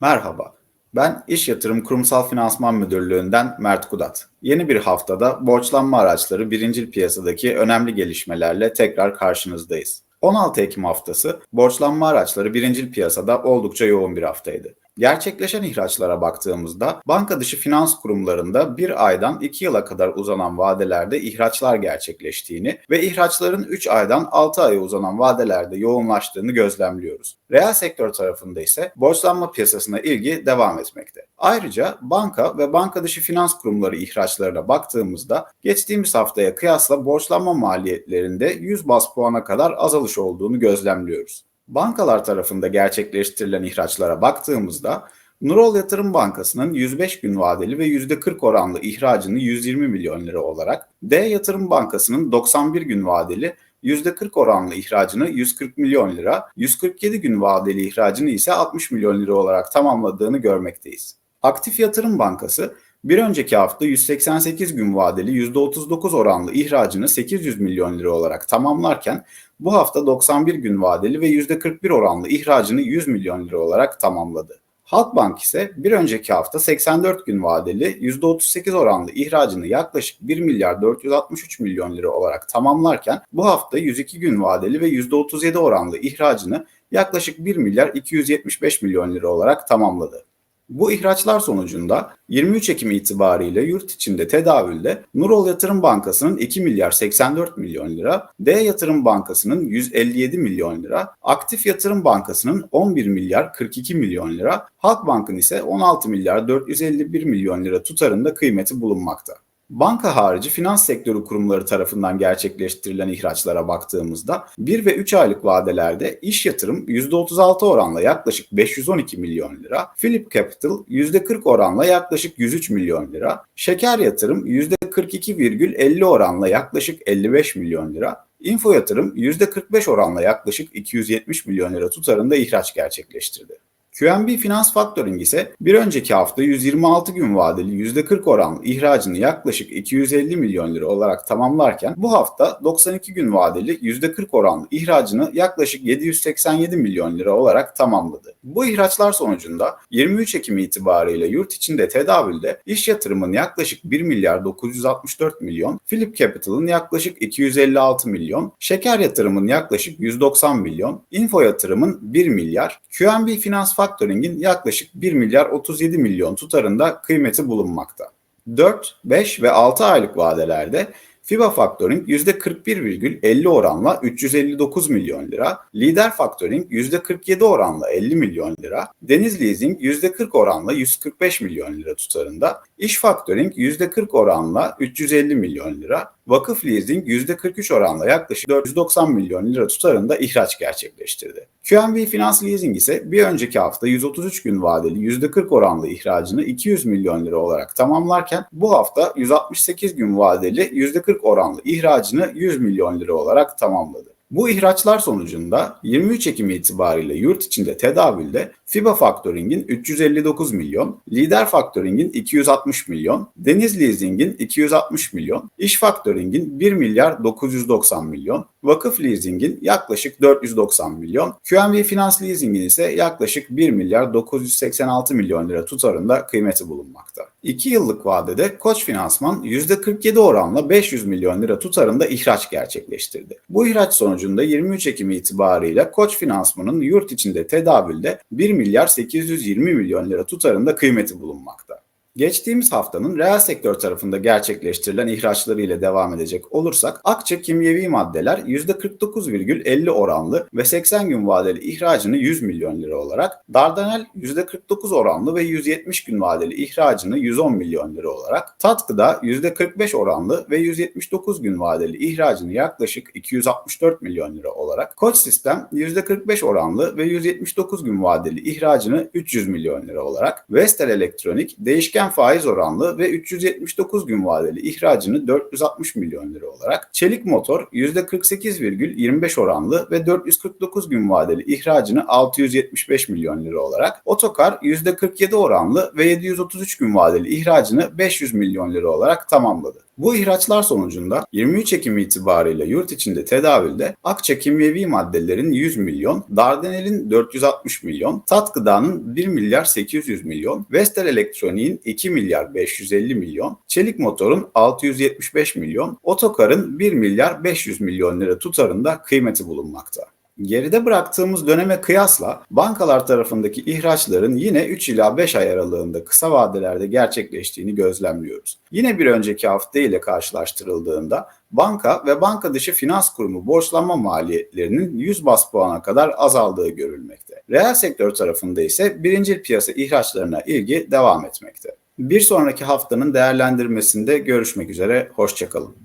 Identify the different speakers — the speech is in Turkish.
Speaker 1: Merhaba, ben İş Yatırım Kurumsal Finansman Müdürlüğü'nden Mert Kudat. Yeni bir haftada borçlanma araçları birincil piyasadaki önemli gelişmelerle tekrar karşınızdayız. 16 Ekim haftası borçlanma araçları birincil piyasada oldukça yoğun bir haftaydı. Gerçekleşen ihraçlara baktığımızda banka dışı finans kurumlarında bir aydan 2 yıla kadar uzanan vadelerde ihraçlar gerçekleştiğini ve ihraçların 3 aydan 6 aya uzanan vadelerde yoğunlaştığını gözlemliyoruz. Reel sektör tarafında ise borçlanma piyasasına ilgi devam etmekte. Ayrıca banka ve banka dışı finans kurumları ihraçlarına baktığımızda geçtiğimiz haftaya kıyasla borçlanma maliyetlerinde 100 bas puana kadar azalış olduğunu gözlemliyoruz. Bankalar tarafında gerçekleştirilen ihraçlara baktığımızda Nurol Yatırım Bankası'nın 105 gün vadeli ve %40 oranlı ihracını 120 milyon lira olarak, D Yatırım Bankası'nın 91 gün vadeli %40 oranlı ihracını 140 milyon lira, 147 gün vadeli ihracını ise 60 milyon lira olarak tamamladığını görmekteyiz. Aktif Yatırım Bankası bir önceki hafta 188 gün vadeli %39 oranlı ihracını 800 milyon lira olarak tamamlarken bu hafta 91 gün vadeli ve %41 oranlı ihracını 100 milyon lira olarak tamamladı. Halkbank ise bir önceki hafta 84 gün vadeli %38 oranlı ihracını yaklaşık 1 milyar 463 milyon lira olarak tamamlarken bu hafta 102 gün vadeli ve %37 oranlı ihracını yaklaşık 1 milyar 275 milyon lira olarak tamamladı. Bu ihraçlar sonucunda 23 Ekim itibariyle yurt içinde tedavülde Nurol Yatırım Bankası'nın 2 milyar 84 milyon lira, D Yatırım Bankası'nın 157 milyon lira, Aktif Yatırım Bankası'nın 11 milyar 42 milyon lira, Halkbank'ın ise 16 milyar 451 milyon lira tutarında kıymeti bulunmakta. Banka harici finans sektörü kurumları tarafından gerçekleştirilen ihraçlara baktığımızda 1 ve 3 aylık vadelerde iş yatırım %36 oranla yaklaşık 512 milyon lira, Philip Capital %40 oranla yaklaşık 103 milyon lira, şeker yatırım %42,50 oranla yaklaşık 55 milyon lira, Info yatırım %45 oranla yaklaşık 270 milyon lira tutarında ihraç gerçekleştirdi. QNB Finans Factoring ise bir önceki hafta 126 gün vadeli %40 oranlı ihracını yaklaşık 250 milyon lira olarak tamamlarken bu hafta 92 gün vadeli %40 oranlı ihracını yaklaşık 787 milyon lira olarak tamamladı. Bu ihraçlar sonucunda 23 Ekim itibariyle yurt içinde tedavülde iş yatırımın yaklaşık 1 milyar 964 milyon, Philip Capital'ın yaklaşık 256 milyon, şeker yatırımın yaklaşık 190 milyon, info yatırımın 1 milyar, QNB Finans Factoring Factoring'in yaklaşık 1 milyar 37 milyon tutarında kıymeti bulunmakta. 4, 5 ve 6 aylık vadelerde FIBA Factoring %41,50 oranla 359 milyon lira, Lider Factoring %47 oranla 50 milyon lira, Deniz Leasing %40 oranla 145 milyon lira tutarında, İş Factoring %40 oranla 350 milyon lira, Vakıf Leasing %43 oranla yaklaşık 490 milyon lira tutarında ihraç gerçekleştirdi. QNB Finans Leasing ise bir önceki hafta 133 gün vadeli %40 oranlı ihracını 200 milyon lira olarak tamamlarken bu hafta 168 gün vadeli %40 oranlı ihracını 100 milyon lira olarak tamamladı. Bu ihraçlar sonucunda 23 Ekim itibariyle yurt içinde tedavülde FIBA Factoring'in 359 milyon, Lider Factoring'in 260 milyon, Deniz Leasing'in 260 milyon, İş Factoring'in 1 milyar 990 milyon, Vakıf Leasing'in yaklaşık 490 milyon, QNB Finans Leasing'in ise yaklaşık 1 milyar 986 milyon lira tutarında kıymeti bulunmakta. 2 yıllık vadede Koç Finansman %47 oranla 500 milyon lira tutarında ihraç gerçekleştirdi. Bu ihraç sonucunda 23 Ekim itibariyle Koç Finansman'ın yurt içinde tedavülde 1 milyar 820 milyon lira tutarında kıymeti bulunmakta. Geçtiğimiz haftanın reel sektör tarafında gerçekleştirilen ihraçları ile devam edecek olursak Akça kimyevi maddeler %49,50 oranlı ve 80 gün vadeli ihracını 100 milyon lira olarak, Dardanel %49 oranlı ve 170 gün vadeli ihracını 110 milyon lira olarak, Tatgıda %45 oranlı ve 179 gün vadeli ihracını yaklaşık 264 milyon lira olarak, Koç Sistem %45 oranlı ve 179 gün vadeli ihracını 300 milyon lira olarak, Vestel Elektronik değişken değişken faiz oranlı ve 379 gün vadeli ihracını 460 milyon lira olarak, çelik motor %48,25 oranlı ve 449 gün vadeli ihracını 675 milyon lira olarak, otokar %47 oranlı ve 733 gün vadeli ihracını 500 milyon lira olarak tamamladı. Bu ihraçlar sonucunda 23 Ekim itibariyle yurt içinde tedavülde Akça kimyevi maddelerin 100 milyon, Dardanel'in 460 milyon, Tat Gıda'nın 1 milyar 800 milyon, Vestel Elektronik'in 2 milyar 550 milyon, Çelik Motor'un 675 milyon, Otokar'ın 1 milyar 500 milyon lira tutarında kıymeti bulunmakta. Geride bıraktığımız döneme kıyasla bankalar tarafındaki ihraçların yine 3 ila 5 ay aralığında kısa vadelerde gerçekleştiğini gözlemliyoruz. Yine bir önceki hafta ile karşılaştırıldığında banka ve banka dışı finans kurumu borçlanma maliyetlerinin 100 bas puana kadar azaldığı görülmekte. Reel sektör tarafında ise birincil piyasa ihraçlarına ilgi devam etmekte. Bir sonraki haftanın değerlendirmesinde görüşmek üzere, hoşçakalın.